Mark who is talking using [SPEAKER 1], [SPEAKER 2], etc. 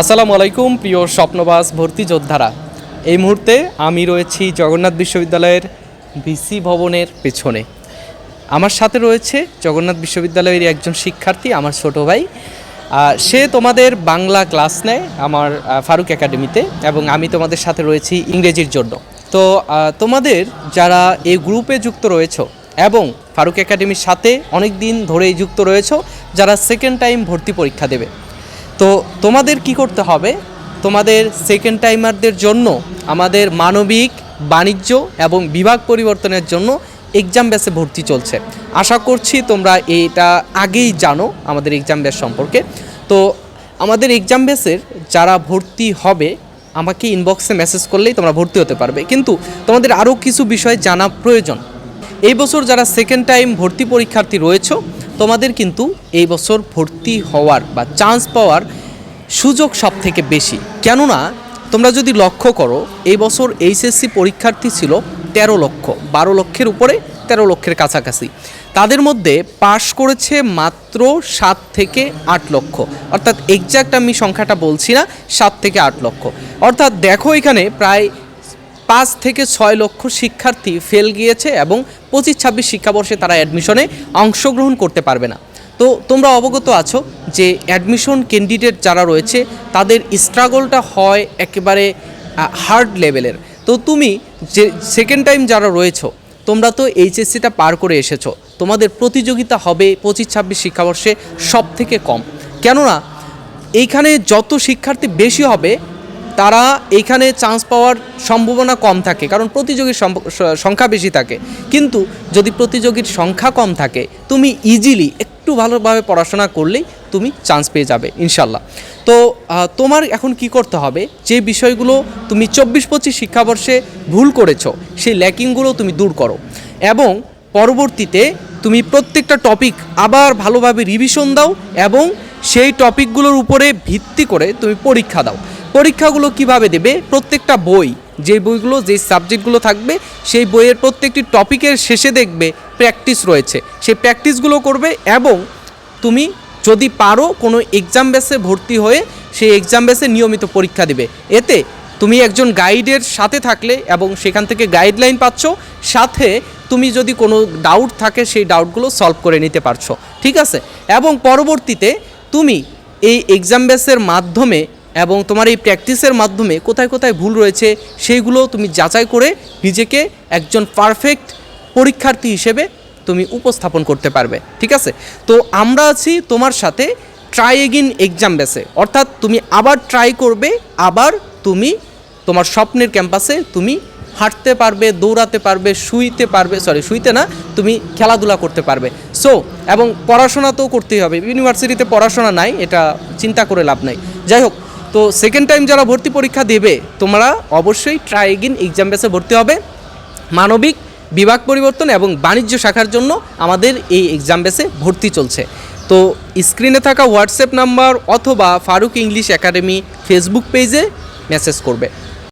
[SPEAKER 1] আসসালামু আলাইকুম, প্রিয় স্বপ্নবাস ভর্তি যোদ্ধারা। এই মুহূর্তে আমি রয়েছি জগন্নাথ বিশ্ববিদ্যালয়ের ভিসি ভবনের পেছনে। আমার সাথে রয়েছে জগন্নাথ বিশ্ববিদ্যালয়ের একজন শিক্ষার্থী, আমার ছোট ভাই। সে তোমাদের বাংলা ক্লাস নেয় আমার ফারুক একাডেমিতে এবং আমি তোমাদের সাথে রয়েছি ইংরেজির জন্য। তো তোমাদের যারা এই গ্রুপে যুক্ত রয়েছো এবং ফারুক একাডেমির সাথে অনেক দিন ধরেই যুক্ত রয়েছো, যারা সেকেন্ড টাইম ভর্তি পরীক্ষা দেবে তো তোমাদের কি করতে হবে? তোমাদের সেকেন্ড টাইমারদের জন্য, আমাদের মানবিক, বাণিজ্য এবং বিভাগ পরিবর্তনের জন্য এক্সাম ব্যাসে ভর্তি চলছে। আশা করছি তোমরা এটা আগেই জানো আমাদের এক্সাম ব্যাস সম্পর্কে। তো আমাদের এক্সাম ব্যাসের যারা ভর্তি হবে, আমাকে ইনবক্সে মেসেজ করলেই তোমরা ভর্তি হতে পারবে। কিন্তু তোমাদের আরও কিছু বিষয় জানা প্রয়োজন। এই বছর যারা সেকেন্ড টাইম ভর্তি পরীক্ষার্থী রয়েছে তোমাদের কিন্তু এই বছর ভর্তি হওয়ার বা চান্স পাওয়ার সুযোগ সব থেকে বেশি। কেননা, তোমরা যদি লক্ষ্য করো, এই বছর এইচএসসি পরীক্ষার্থী ছিল তেরো লক্ষ, বারো লক্ষের উপরে তেরো লক্ষের কাছাকাছি। তাদের মধ্যে পাশ করেছে মাত্র সাত থেকে আট লক্ষ। অর্থাৎ এক্স্যাক্ট আমি সংখ্যাটা বলছি না, সাত থেকে আট লক্ষ। অর্থাৎ দেখো এখানে প্রায় পাঁচ থেকে ছয় লক্ষ শিক্ষার্থী ফেল গিয়েছে এবং পঁচিশ ছাব্বিশ শিক্ষাবর্ষে তারা অ্যাডমিশনে অংশগ্রহণ করতে পারবে না। তো তোমরা অবগত আছো যে অ্যাডমিশন ক্যান্ডিডেট যারা রয়েছে, তাদের স্ট্রাগলটা হয় একেবারে হার্ড লেভেলের তো তুমি যে সেকেন্ড টাইম যারা রয়েছো, তোমরা তো এইচএসসিটা পার করে এসেছ। তোমাদের প্রতিযোগিতা হবে পঁচিশ ছাব্বিশ শিক্ষাবর্ষে সব থেকে কম। কেননা, এইখানে যত শিক্ষার্থী বেশি হবে তারা এইখানে চান্স পাওয়ার সম্ভাবনা কম থাকে, কারণ প্রতিযোগীর সংখ্যা বেশি থাকে। কিন্তু যদি প্রতিযোগীর সংখ্যা কম থাকে, তুমি ইজিলি একটু ভালোভাবে পড়াশোনা করলেই তুমি চান্স পেয়ে যাবে ইনশাল্লাহ তো তোমার এখন কি করতে হবে? যে বিষয়গুলো তুমি চব্বিশ পঁচিশ শিক্ষাবর্ষে ভুল করেছ, সেই ল্যাকিংগুলো তুমি দূর করো। এবং পরবর্তীতে তুমি প্রত্যেকটা টপিক আবার ভালোভাবে রিভিশন দাও এবং সেই টপিকগুলোর উপরে ভিত্তি করে তুমি পরীক্ষা দাও। পরীক্ষাগুলো কীভাবে দেবে? প্রত্যেকটা বই, যে বইগুলো, যে সাবজেক্টগুলো থাকবে, সেই বইয়ের প্রত্যেকটি টপিকের শেষে দেখবে প্র্যাকটিস রয়েছে। সেই প্র্যাকটিসগুলো করবে এবং তুমি যদি পারো কোনো এক্সাম বেসে ভর্তি হয়ে সেই এক্সাম বেসে নিয়মিত পরীক্ষা দেবে। এতে তুমি একজন গাইডের সাথে থাকলে এবং সেখান থেকে গাইডলাইন পাচ্ছ, সাথে তুমি যদি কোনো ডাউট থাকে সেই ডাউটগুলো সলভ করে নিতে পারছ। ঠিক আছে? এবং পরবর্তীতে তুমি এই এক্সাম বেসের মাধ্যমে এবং তোমার এই প্র্যাকটিসের মাধ্যমে কোথায় কোথায় ভুল রয়েছে সেইগুলো তুমি যাচাই করে নিজেকে একজন পারফেক্ট পরীক্ষার্থী হিসেবে তুমি উপস্থাপন করতে পারবে, ঠিক আছে? তো আমরা আছি তোমার সাথে ট্রাই এগিন এক্সাম বেসে অর্থাৎ তুমি আবার ট্রাই করবে, আবার তুমি তোমার স্বপ্নের ক্যাম্পাসে তুমি হাঁটতে পারবে, দৌড়াতে পারবে, শুইতে পারবে সরি শুইতে না, তুমি খেলাধুলা করতে পারবে। সো এবং পড়াশোনা তো করতেই হবে। ইউনিভার্সিটিতে পড়াশোনা নাই, এটা চিন্তা করে লাভ নাই। যাই হোক তো সেকেন্ড টাইম যারা ভর্তি পরীক্ষা দেবে, তোমরা অবশ্যই ট্রাই এগিন এক্সাম বেসে ভর্তি হবে। মানবিক বিভাগ পরিবর্তন এবং বাণিজ্য শাখার জন্য আমাদের এই এক্সাম বেসে ভর্তি চলছে। তো স্ক্রিনে থাকা হোয়াটসঅ্যাপ নাম্বার অথবা ফারুক ইংলিশ একাডেমি ফেসবুক পেজে মেসেজ করবে।